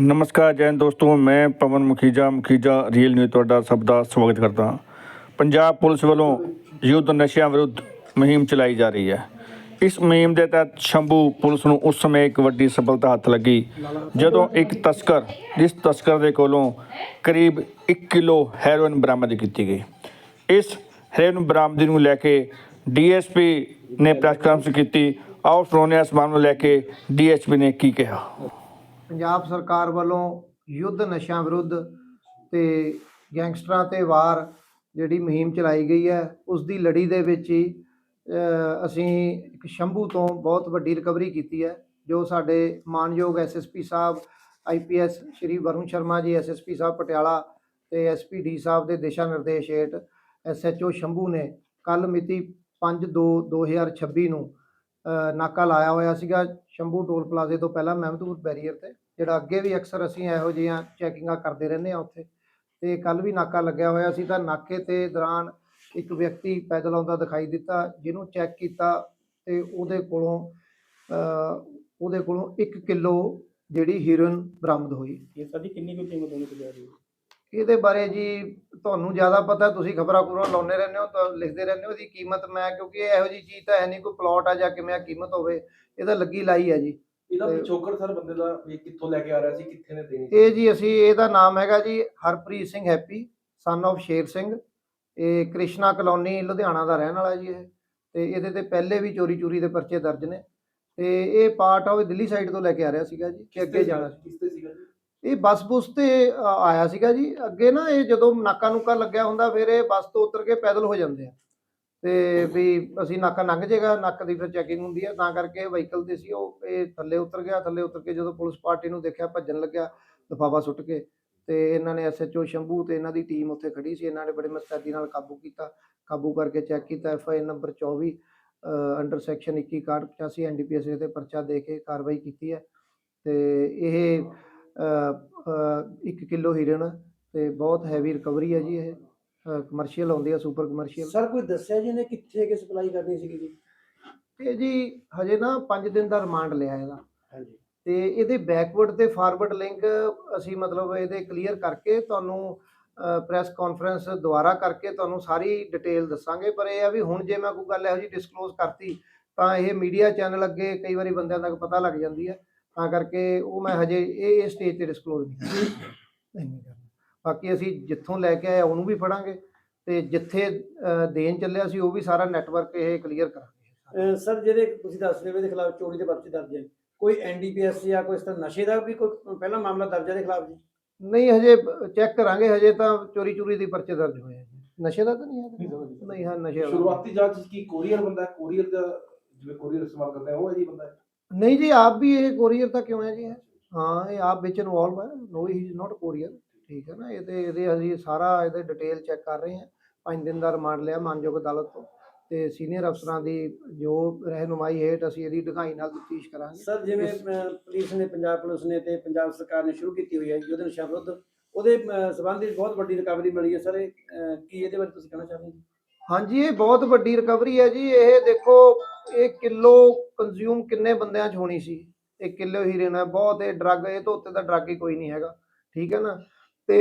ਨਮਸਕਾਰ ਜੈਨ ਦੋਸਤੋ, ਮੈਂ ਪਵਨ ਮੁਖੀਜਾ ਮੁਖੀਜਾ ਰੀਅਲ ਨਿਊਜ਼ ਤੁਹਾਡਾ ਸਭ ਦਾ ਸਵਾਗਤ ਕਰਦਾ ਹਾਂ। ਪੰਜਾਬ ਪੁਲਿਸ ਵੱਲੋਂ ਯੁੱਧ ਨਸ਼ਿਆਂ ਵਿਰੁੱਧ ਮੁਹਿੰਮ ਚਲਾਈ ਜਾ ਰਹੀ ਹੈ। ਇਸ ਮੁਹਿੰਮ ਦੇ ਤਹਿਤ ਸ਼ੰਭੂ ਪੁਲਿਸ ਨੂੰ ਉਸ ਸਮੇਂ ਇੱਕ ਵੱਡੀ ਸਫਲਤਾ ਹੱਥ ਲੱਗੀ, ਜਦੋਂ ਇੱਕ ਤਸਕਰ, ਜਿਸ ਤਸਕਰ ਦੇ ਕੋਲੋਂ ਕਰੀਬ 1 ਕਿਲੋ ਹੈਰੋਇਨ ਬਰਾਮਦ ਕੀਤੀ ਗਈ। ਇਸ ਹੈਰੋਇਨ ਬਰਾਮਦੀ ਨੂੰ ਲੈ ਕੇ ਡੀਐਸਪੀ ਨੇ ਪ੍ਰੈਸ ਕਾਨਫਰੰਸ ਕੀਤੀ, ਆਓ ਸੁਣਾਉਂਦੇ ਹਾਂ ਇਸ ਮਾਮਲੇ ਨੂੰ ਲੈ ਕੇ ਡੀਐਸਪੀ ਨੇ ਕੀ ਕਿਹਾ। ਪੰਜਾਬ ਸਰਕਾਰ ਵੱਲੋਂ ਯੁੱਧ ਨਸ਼ਿਆਂ ਵਿਰੁੱਧ ਤੇ ਗੈਂਗਸਟਰਾਂ ਤੇ ਵਾਰ ਜਿਹੜੀ ਮੁਹਿੰਮ ਚਲਾਈ ਗਈ ਹੈ, ਉਸ ਦੀ ਲੜੀ ਦੇ ਵਿੱਚ ਹੀ ਅਸੀਂ ਇੱਕ ਸ਼ੰਭੂ ਤੋਂ ਬਹੁਤ ਵੱਡੀ ਰਿਕਵਰੀ ਕੀਤੀ ਹੈ, ਜੋ ਸਾਡੇ ਮਾਨਯੋਗ ਐਸਐਸਪੀ ਸਾਹਿਬ ਆਈਪੀਐਸ ਸ਼੍ਰੀ ਵਰੁਣ ਸ਼ਰਮਾ ਜੀ ਐਸਐਸਪੀ ਸਾਹਿਬ ਪਟਿਆਲਾ ਤੇ ਐਸਪੀਡੀ ਸਾਹਿਬ ਦੇ ਦਿਸ਼ਾ ਨਿਰਦੇਸ਼ ਹੇਠ ਐਸਐਚਓ ਸ਼ੰਭੂ ਨੇ ਕੱਲ ਮਿਤੀ 5/2/2026 ਨੂੰ ਨਾਕਾ ਲਾਇਆ ਹੋਇਆ ਸੀਗਾ ਸ਼ੰਭੂ ਟੋਲ ਪਲਾਜ਼ੇ ਤੋਂ ਪਹਿਲਾਂ ਮਹਿਮਦਪੁਰ ਬੈਰੀਅਰ ਤੇ। ਜਿਹੜਾ ਅੱਗੇ ਵੀ ਅਕਸਰ ਅਸੀਂ ਇਹੋ ਜਿਹੀਆਂ ਚੈਕਿੰਗਾਂ ਕਰਦੇ ਰਹਿੰਦੇ ਆ ਉੱਥੇ ਤੇ ਕੱਲ ਵੀ ਨਾਕਾ ਲੱਗਿਆ ਹੋਇਆ ਸੀ ਤਾਂ ਨਾਕੇ ਤੇ ਦੌਰਾਨ ਇੱਕ ਵਿਅਕਤੀ ਪੈਦਲ ਆਉਂਦਾ ਦਿਖਾਈ ਦਿੱਤਾ ਜਿਹਨੂੰ ਚੈੱਕ ਕੀਤਾ ਤੇ ਉਹਦੇ ਕੋਲੋਂ ਉਹਦੇ ਕੋਲੋਂ 1 ਕਿਲੋ ਜਿਹੜੀ ਹੀਰੋਇਨ ਬਰਾਮਦ ਹੋਈ। ਇਹ ਸਾਡੀ ਕਿੰਨੀ ਕੁ ਕੀਮਤ ਹੋਣੀ ਚਾਹੀਦੀ ਹੈ ਇਹਦੇ ਬਾਰੇ ਜੀ ਤੁਹਾਨੂੰ ਜ਼ਿਆਦਾ ਪਤਾ ਤੁਸੀਂ ਖਬਰਾਂ ਖੁਬਰਾਂ ਲਾਉਂਦੇ ਰਹਿੰਦੇ ਹੋ ਤਾਂ ਲਿਖਦੇ ਰਹਿੰਦੇ ਹੋ ਇਹਦੀ ਕੀਮਤ ਮੈਂ ਕਿਉਂਕਿ ਇਹ ਇਹੋ ਜੀ ਚੀਜ਼ ਤਾਂ ਹੈ ਨਹੀਂ ਕੋਈ ਪਲਾਟ ਆ ਜਾਂ ਕਿਵੇਂ ਆ ਕੀਮਤ ਹੋਵੇ ਇਹਦਾ ਲੱਗੀ ਲਾਈ ਹੈ ਜੀ। ਇਹਦਾ ਤੇ- ਪਿਛੋਕੜ ਸਰ ਬੰਦੇ ਦਾ ਵੀ ਕਿੱਥੋਂ ਲੈ ਕੇ ਆ ਰਿਹਾ ਸੀ ਕਿੱਥੇ ਨੇ ਦੇਣੀ ਸੀ? ਇਹ ਜੀ ਅਸੀਂ ਇਹਦਾ ਨਾਮ ਹੈਗਾ ਜੀ Harpreet Singh happy son of Sher Singh. ਇਹ ਕ੍ਰਿਸ਼ਨਾ ਕਲੋਨੀ ਲੁਧਿਆਣਾ ਦਾ ਰਹਿਣ ਵਾਲਾ ਜੀ ਇਹ। ਤੇ ਇਹਦੇ ਤੇ ਪਹਿਲੇ ਵੀ ਚੋਰੀ ਚੋਰੀ ਦੇ ਪਰਚੇ ਦਰਜ ਨੇ। ਤੇ ਇਹ ਪਾਰਟ ਆ ਉਹ ਦਿੱਲੀ ਸਾਈਡ ਤੋਂ ਲੈ ਕੇ ਆ ਰਿਹਾ ਸੀਗਾ ਜੀ ਕਿ ਅੱਗੇ ਜਾਣਾ ਸੀ ਕਿਸ ਤੇ ਸੀਗਾ ਜੀ? ਇਹ ਬੱਸ ਬੁਸ ਤੇ ਅ, ਆਇਆ ਸੀਗਾ ਜੀ। ਅੱਗੇ ਨਾ ਇਹ ਜਦੋਂ ਨਾਕਾ ਨੂਕਾ ਲੱਗਿਆ ਹੁੰਦਾ ਫਿਰ ਇਹ ਬੱਸ ਤੋਂ ਉਤਰ ਕੇ ਪੈਦਲ ਹੋ ਜਾਂਦੇ ਆ। ਤੇ ਵੀ ਅਸੀਂ ਨਾਕਾ ਲੰਘ ਜਾਏਗਾ ਨੱਕ ਦੀ ਫਿਰ ਚੈਕਿੰਗ ਹੁੰਦੀ ਹੈ ਤਾਂ ਕਰਕੇ ਵਹੀਕਲ ਤੇ ਸੀ, ਉਹ ਇਹ ਥੱਲੇ ਉਤਰ ਗਿਆ, ਥੱਲੇ ਉਤਰ ਕੇ ਜਦੋਂ ਪੁਲਿਸ ਪਾਰਟੀ ਨੂੰ ਦੇਖਿਆ, ਭੱਜਣ ਲੱਗਿਆ, ਲਿਫਾਫਾ ਸੁੱਟ ਕੇ, ਤੇ ਇਹਨਾਂ ਨੇ ਐਸਐਚਓ ਸ਼ੰਭੂ ਤੇ ਇਹਨਾਂ ਦੀ ਟੀਮ ਉੱਥੇ ਖੜੀ ਸੀ, ਇਹਨਾਂ ਨੇ ਬੜੇ ਮਸਤੈਦੀ ਨਾਲ ਕਾਬੂ ਕੀਤਾ, ਕਾਬੂ ਕਰਕੇ ਚੈੱਕ ਕੀਤਾ FI number 24 under section 2185 NDPS ਦੇ ਤੇ ਪਰਚਾ ਦੇ ਕੇ ਕਾਰਵਾਈ ਕੀਤੀ ਹੈ, ਤੇ ਇਹ 1 ਕਿਲੋ ਹੀਰਨ, ਤੇ ਬਹੁਤ ਹੈਵੀ ਰਿਕਵਰੀ ਹੈ ਜੀ ਇਹ। ਕਮਰਸ਼ੀਅਲ ਆਉਂਦੀ ਹੈ ਸੁਪਰ ਕਮਰਸ਼ੀਅਲ ਸਰ ਕੋਈ ਦੱਸਿਆ ਜੀ ਇਹਨੇ ਕਿੱਥੇ ਕਿ ਸਪਲਾਈ ਕਰਨੀ ਸੀਗੀ ਜੀ? ਇਹ ਜੀ ਹਜੇ ਨਾ 5 ਦਿਨ ਦਾ ਰਿਮਾਂਡ ਲਿਆ ਇਹਦਾ। ਹਾਂਜੀ। ਤੇ ਇਹਦੇ ਬੈਕਵਰਡ ਤੇ ਫਾਰਵਰਡ ਲਿੰਕ ਅਸੀਂ ਮਤਲਬ ਇਹਦੇ ਕਲੀਅਰ ਕਰਕੇ ਤੁਹਾਨੂੰ ਪ੍ਰੈਸ ਕਾਨਫਰੰਸ ਦੁਆਰਾ ਕਰਕੇ ਤੁਹਾਨੂੰ ਸਾਰੀ ਡਿਟੇਲ ਦੱਸਾਂਗੇ। ਪਰ ਇਹ ਆ ਵੀ ਹੁਣ ਜੇ ਮੈਂ ਕੋਈ ਗੱਲ ਇਹੋ ਜਿਹੀ ਡਿਸਕਲੋਜ਼ ਕਰਤੀ ਤਾਂ ਇਹ ਮੀਡੀਆ ਚੈਨਲ ਅੱਗੇ ਕਈ ਵਾਰੀ ਬੰਦਿਆਂ ਤੱਕ ਪਤਾ ਲੱਗ ਜਾਂਦੀ ਹੈ। ਤਾਂ ਕਰਕੇ ਉਹ ਮੈਂ ਹਜੇ ਇਹ ਇਹ ਸਟੇਜ ਤੇ ਡਿਸਕਲੋਜ਼ ਨਹੀਂ ਕਰਨਾ। ਬਾਕੀ ਅਸੀਂ ਜਿੱਥੋਂ ਲੈ ਕੇ ਆਏ ਉਹਨੂੰ ਵੀ ਫੜਾਂਗੇ ਤੇ ਜਿੱਥੇ ਦੇਣ ਚੱਲਿਆ ਸੀ ਉਹ ਵੀ ਸਾਰਾ ਨੈਟਵਰਕ ਇਹ ਕਲੀਅਰ ਕਰਾਂਗੇ। ਸਰ ਜਿਹੜੇ ਤੁਸੀਂ ਦੱਸ ਰਹੇ ਹੋ ਇਹਦੇ ਖਿਲਾਫ ਚੋਰੀ ਦੇ ਪਰਚੇ ਦਰਜ ਹੈ ਕੋਈ ਐਨਡੀਪੀਐਸ ਜਾਂ ਕੋਈ ਇਸ ਤਰ੍ਹਾਂ ਨਸ਼ੇ ਦਾ ਵੀ ਕੋਈ ਪਹਿਲਾ ਮਾਮਲਾ ਦਰਜ ਹੈ ਦੇ ਖਿਲਾਫ ਜੀ? ਨਹੀਂ ਹਜੇ ਚੈੱਕ ਕਰਾਂਗੇ ਹਜੇ ਤਾਂ ਚੋਰੀ ਚੋਰੀ ਦੀ ਪਰਚੇ ਦਰਜ ਹੋਏ ਆ ਜੀ। ਨਸ਼ੇ ਦਾ ਤਾਂ ਨਹੀਂ ਹੈ? ਨਹੀਂ ਹਾਂ ਨਸ਼ੇ ਸ਼ੁਰੂਆਤੀ ਜਾਂਚ ਕੀ ਕੋਰੀਅਰ ਬੰਦਾ ਹੈ? ਕੋਰੀਅਰ ਦਾ ਜਿਵੇਂ ਕੋਰੀਅਰ ਇਸਤੇਮਾਲ ਕਰਦੇ ਆ ਉਹ ਹੈ ਜੀ ਬੰਦਾ? ਹੈ ਨਹੀਂ ਜੀ ਆਪ ਵੀ ਇਹ ਕੋਰੀਅਰ ਤਾਂ ਕਿਉਂ ਹੈ ਜੀ? ਹਾਂ ਇਹ ਆਪ ਵਿੱਚ ਇਨਵੋਲਵ ਹੈ ਨੋ ਹੀ ਇਜ਼ ਨਾਟ ਕੋਰੀਅਰ ਠੀਕ ਹੈ ਨਾ ਇਹ ਤੇ ਇਹਦੇ ਅਸੀਂ ਸਾਰਾ ਇਹਦੇ ਡਿਟੇਲ ਚੈੱਕ ਕਰ ਰਹੇ ਹਾਂ। ਪੰਜ ਦਿਨ ਦਾ ਰਿਮਾਂਡ ਲਿਆ ਮਾਨਯੋਗ ਅਦਾਲਤ ਤੋਂ ਤੇ ਸੀਨੀਅਰ ਅਫਸਰਾਂ ਦੀ ਜੋ ਰਹਿਨੁਮਾਈ ਹੇਠ ਅਸੀਂ ਇਹਦੀ ਡੂੰਘਾਈ ਨਾਲ ਤਫਤੀਸ਼ ਕਰਾਂਗੇ। ਸਰ ਜਿਵੇਂ ਅਹ, ਪੁਲਿਸ ਨੇ ਪੰਜਾਬ ਪੁਲਿਸ ਨੇ ਤੇ ਪੰਜਾਬ ਸਰਕਾਰ ਨੇ ਸ਼ੁਰੂ ਕੀਤੀ ਹੋਈ ਹੈ ਯੁੱਧ ਨਸ਼ਾ ਵਿਰੁੱਧ ਉਹਦੇ ਅਹ, ਸੰਬੰਧ ਵਿੱਚ ਬਹੁਤ ਵੱਡੀ ਰਿਕਵਰੀ ਮਿਲੀ ਹੈ ਸਰ ਇਹ ਅਹ, ਕੀ ਇਹਦੇ ਬਾਰੇ ਤੁਸੀਂ ਕਹਿਣਾ ਚਾਹੁੰਦੇ ਹੋ ਹਾਂਜੀ ਇਹ ਬਹੁਤ ਵੱਡੀ ਰਿਕਵਰੀ ਹੈ ਜੀ। ਇਹ ਦੇਖੋ ਇਹ ਕਿਲੋ ਕੰਜ਼ਿਊਮ ਕਿੰਨੇ ਬੰਦਿਆਂ 'ਚ ਹੋਣੀ ਸੀ? ਇਹ ਕਿਲੋ ਹੀਰੋਇਨ ਹੈ ਬਹੁਤ ਇਹ ਡਰੱਗ ਇਹ ਤੋਂ ਉੱਤੇ ਤਾਂ ਡਰੱਗ ਹੀ ਕੋਈ ਨਹੀਂ ਹੈਗਾ। ਠੀਕ ਹੈ ਨਾ? ਤੇ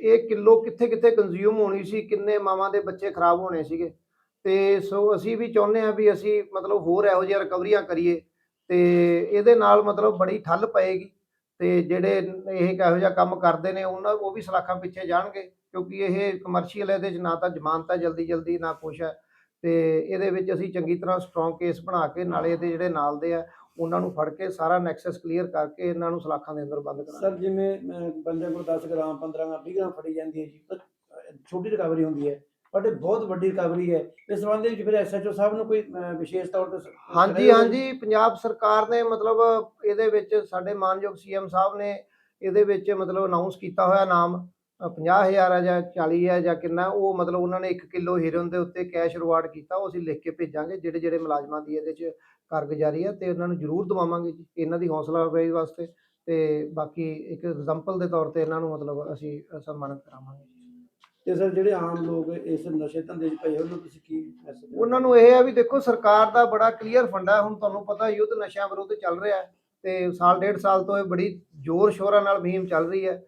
ਇਹ ਕਿਲੋ ਕਿੱਥੇ ਕਿੱਥੇ ਕੰਜ਼ਿਊਮ ਹੋਣੀ ਸੀ, ਕਿੰਨੇ ਮਾਵਾਂ ਦੇ ਬੱਚੇ ਖਰਾਬ ਹੋਣੇ ਸੀਗੇ। ਤੇ ਸੋ ਅਸੀਂ ਵੀ ਚਾਹੁੰਦੇ ਹਾਂ ਵੀ ਅਸੀਂ ਮਤਲਬ ਹੋਰ ਇਹੋ ਜਿਹੀਆਂ ਰਿਕਵਰੀਆਂ ਕਰੀਏ ਤੇ ਇਹਦੇ ਨਾਲ ਮਤਲਬ ਬੜੀ ਠੱਲ ਪਏਗੀ ਤੇ ਜਿਹੜੇ ਇਹ ਇਹੋ ਜਿਹਾ ਕੰਮ ਕਰਦੇ ਨੇ, ਉਹਨਾਂ ਉਹ ਵੀ ਸਲਾਖਾਂ ਪਿੱਛੇ ਜਾਣਗੇ ਕਿਉਂਕਿ ਇਹ ਕਮਰਸ਼ੀਅਲ ਇਹਦੇ 'ਚ ਨਾ ਤਾਂ ਜ਼ਮਾਨਤ ਹੈ ਜਲਦੀ ਜਲਦੀ ਨਾ ਕੁਛ ਹੈ ਤੇ ਇਹਦੇ ਵਿੱਚ ਅਸੀਂ ਚੰਗੀ ਤਰ੍ਹਾਂ ਸਟਰੋਂਗ ਕੇਸ ਬਣਾ ਕੇ ਨਾਲੇ ਇਹਦੇ ਜਿਹੜੇ ਨਾਲ ਦੇ ਆ ਉਹਨਾਂ ਨੂੰ ਫੜ ਕੇ ਸਾਰਾ ਨੈਕਸਸ ਕਲੀਅਰ ਕਰਕੇ ਇਹਨਾਂ ਨੂੰ ਸਲਾਖਾਂ ਦੇ ਅੰਦਰ ਬੰਦ ਕਰਾਂਗੇ ਸਰ ਜਿਵੇਂ ਬੰਦੇ ਕੋਲ 10 ਗ੍ਰਾਮ 15 ਗ੍ਰਾਮ 20 ਗ੍ਰਾਮ ਫੜੀ ਜਾਂਦੀ ਹੈ ਜੀ ਤਾਂ ਛੋਟੀ ਰਿਕਵਰੀ ਹੁੰਦੀ ਹੈ। ਬਟ ਇਹ ਬਹੁਤ ਵੱਡੀ ਰਿਕਵਰੀ ਹੈ। ਇਸ ਸੰਬੰਧ ਵਿੱਚ ਫਿਰ ਐਸਐਚਓ ਸਾਹਿਬ ਨੂੰ ਕੋਈ ਵਿਸ਼ੇਸ਼ ਤੌਰ ਤੇ ਹਾਂਜੀ? ਹਾਂਜੀ ਪੰਜਾਬ ਸਰਕਾਰ ਨੇ ਮਤਲਬ ਇਹਦੇ ਵਿੱਚ ਸਾਡੇ ਮਾਨਯੋਗ ਸੀਐਮ ਸਾਹਿਬ ਨੇ ਇਹਦੇ ਵਿੱਚ ਮਤਲਬ ਅਨਾਉਂਸ ਕੀਤਾ ਹੋਇਆ ਨਾਮ। 50000 ਹੈ ਜਾਂ 40 ਹੈ ਜਾਂ ਕਿੰਨਾ ਉਹ ਮਤਲਬ ਉਹਨਾਂ ਨੇ 1 ਕਿਲੋ ਹੀਰੋਇਨ ਦੇ ਉੱਤੇ ਕੈਸ਼ ਰਿਵਾਰਡ ਕੀਤਾ ਉਹ ਅਸੀਂ ਲਿਖ ਕੇ ਭੇਜਾਂਗੇ ਜਿਹੜੇ ਜਿਹੜੇ ਮੁਲਾਜ਼ਮਾਂ ਦੀ ਇਹਦੇ 'ਚ ਕਾਰਗੁਜ਼ਾਰੀ ਹੈ ਤੇ ਉਹਨਾਂ ਨੂੰ ਜ਼ਰੂਰ ਦਵਾਵਾਂਗੇ ਜੀ ਇਹਨਾਂ ਦੀ ਹੌਸਲਾ ਅਫਜ਼ਾਈ ਵਾਸਤੇ ਤੇ ਬਾਕੀ ਇੱਕ ਐਗਜ਼ਾਮਪਲ ਦੇ ਤੌਰ ਤੇ ਇਹਨਾਂ ਨੂੰ ਮਤਲਬ ਅਸੀਂ ਸਨਮਾਨਿਤ ਕਰਾਵਾਂਗੇ ਤੇ ਸਰ ਜਿਹੜੇ ਆਮ ਲੋਕ ਇਸ ਨਸ਼ੇ ਧੰਦੇ 'ਚ ਪਏ ਉਹਨਾਂ ਨੂੰ ਤੁਸੀਂ ਕੀ ਮੈਸੇਜ ਉਹਨਾਂ ਨੂੰ ਇਹ ਹੈ ਵੀ ਦੇਖੋ ਸਰਕਾਰ ਦਾ ਬੜਾ ਕਲੀਅਰ ਫੰਡਾ ਹੁਣ ਤੁਹਾਨੂੰ ਪਤਾ ਯੁੱਧ ਨਸ਼ਿਆਂ ਵਿਰੁੱਧ ਚੱਲ ਰਿਹਾ ਤੇ ਸਾਲ ਡੇਢ ਸਾਲ ਤੋਂ ਇਹ ਬੜੀ ਜ਼ੋਰ ਸ਼ੋਰਾਂ ਨਾਲ ਮੁਹਿੰਮ ਚੱਲ ਰਹੀ ਹੈ।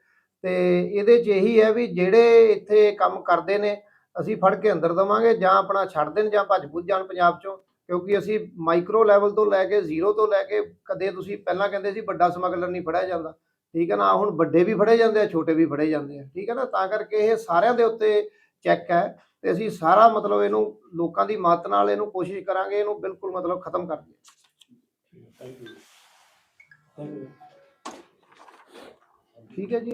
ਤੇ ਇਹਦੇ 'ਚ ਇਹੀ ਹੈ ਵੀ ਜਿਹੜੇ ਇੱਥੇ ਕੰਮ ਕਰਦੇ ਨੇ ਅਸੀਂ ਫੜ ਕੇ ਅੰਦਰ ਦਵਾਂਗੇ ਜਾਂ ਆਪਣਾ ਛੱਡ ਦੇਣ ਜਾਂ ਭੱਜ ਭੁੱਜ ਜਾਣ ਪੰਜਾਬ 'ਚੋਂ ਕਿਉਂਕਿ ਅਸੀਂ ਮਾਈਕਰੋ ਲੈਵਲ ਤੋਂ ਲੈ ਕੇ ਜ਼ੀਰੋ ਤੋਂ ਲੈ ਕੇ ਕਦੇ ਤੁਸੀਂ ਪਹਿਲਾਂ ਕਹਿੰਦੇ ਸੀ ਵੱਡਾ ਸਮਗਲਰ ਨਹੀਂ ਫੜਿਆ ਜਾਂਦਾ। ਠੀਕ ਹੈ ਨਾ ਹੁਣ ਵੱਡੇ ਵੀ ਫੜੇ ਜਾਂਦੇ ਆ ਛੋਟੇ ਵੀ ਫੜੇ ਜਾਂਦੇ ਆ। ਠੀਕ ਹੈ ਨਾ ਤਾਂ ਕਰਕੇ ਇਹ ਸਾਰਿਆਂ ਦੇ ਉੱਤੇ ਚੈੱਕ ਹੈ ਤੇ ਅਸੀਂ ਸਾਰਾ ਮਤਲਬ ਇਹਨੂੰ ਲੋਕਾਂ ਦੀ ਮਦਦ ਨਾਲ ਇਹਨੂੰ ਕੋਸ਼ਿਸ਼ ਕਰਾਂਗੇ ਇਹਨੂੰ ਬਿਲਕੁਲ ਮਤਲਬ ਖਤਮ ਕਰ ਦਈਏ। ਠੀਕ ਹੈ ਜੀ।